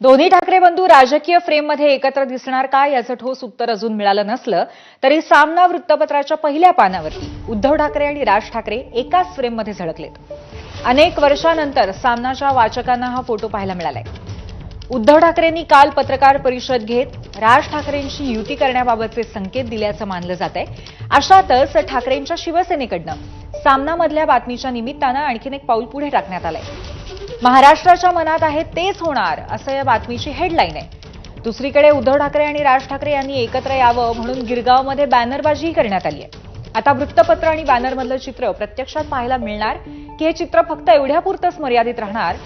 दोन्ही ठाकरे बंधू राजकीय फ्रेममध्ये एकत्र दिसणार का याचं ठोस उत्तर अजून मिळालं नसलं तरी सामना वृत्तपत्राच्या पहिल्या पानावरती उद्धव ठाकरे आणि राज ठाकरे एकाच फ्रेममध्ये झळकलेत. अनेक वर्षानंतर सामनाच्या वाचकांना हा फोटो पाहायला मिळालाय. उद्धव ठाकरेंनी काल पत्रकार परिषद घेत राज ठाकरेंशी युती करण्याबाबतचे संकेत दिल्याचं मानलं जात आहे अशातच ठाकरेंच्या शिवसेनेकडनं सामनामधल्या बातमीच्या निमित्तानं आणखीन एक पाऊल पुढे टाकण्यात आलंय. महाराष्ट्राच्या मनात आहे तेच होणार असं या बातमीची हेडलाईन आहे. दुसरीकडे उद्धव ठाकरे आणि राज ठाकरे यांनी एकत्र यावं म्हणून गिरगावमध्ये बॅनरबाजीही करण्यात आली आहे. आता वृत्तपत्र आणि बॅनरमधलं चित्र प्रत्यक्षात पाहायला मिळणार की हे चित्र फक्त एवढ्यापुरतंच मर्यादित राहणार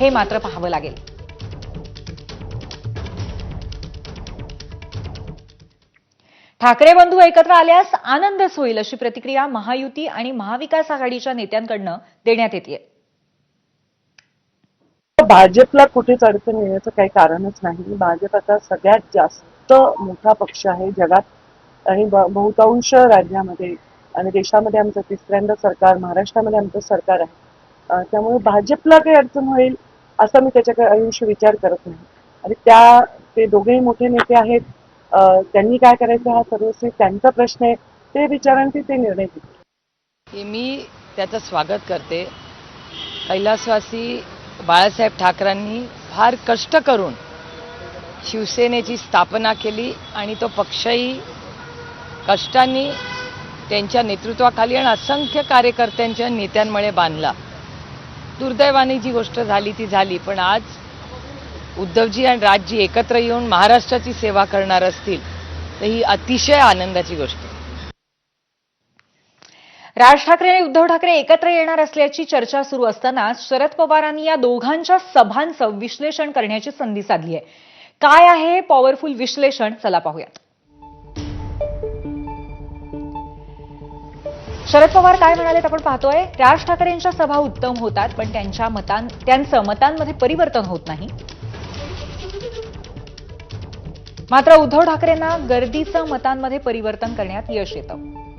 हे मात्र पाहावं लागेल. ठाकरे बंधू एकत्र आल्यास आनंदच होईल अशी प्रतिक्रिया महायुती आणि महाविकास आघाडीच्या नेत्यांकडनं देण्यात येते भाजपला कुठेच अडचण येण्याचं काही कारणच नाही. भाजप आता सगळ्यात जास्त मोठा पक्ष आहे जगात आणि ब- बहुतांश राज्यामध्ये आणि देशामध्ये आमचं तिसऱ्यांदा सरकार महाराष्ट्रामध्ये आमचं सरकार आहे. त्यामुळे भाजपला काही अडचण होईल असा मी त्याच्याकडे आयुष्य विचार करत नाही. आणि त्या ते दोघेही मोठे नेते आहेत. त्यांनी काय करायचं हा सर्वस्वी त्यांचा प्रश्न आहे. ते विचारांती ते निर्णय घेतील. की मी त्याचं स्वागत करते. कैलासवासी बाळासाहेब ठाकरेंनी फार कष्ट करून शिवसेनेची स्थापना केली आणि तो पक्षही कष्टांनी त्यांच्या नेतृत्वाखाली आणि असंख्य कार्यकर्त्यांच्या नेत्यांमुळे बांधला. दुर्दैवाने जी गोष्ट झाली ती झाली. पण आज उद्धवजी आणि राजजी एकत्र येऊन महाराष्ट्राची सेवा करणार असतील तर ही अतिशय आनंदाची गोष्ट आहे. राज ठाकरे आणि उद्धव ठाकरे एकत्र येणार असल्याची चर्चा सुरू असताना शरद पवारांनी या दोघांच्या सभांचं विश्लेषण करण्याची संधी साधली आहे. काय आहे पॉवरफुल विश्लेषण? चला पाहूयात. शरद पवार काय म्हणालेत आपण पाहतोय? राज ठाकरेंच्या सभा उत्तम होतात पण त्यांच्या मतां त्यांचं मतांमध्ये परिवर्तन होत नाही. मात्र उद्धव ठाकरेंना गर्दीचं मतांमध्ये परिवर्तन करण्यात यश येतं.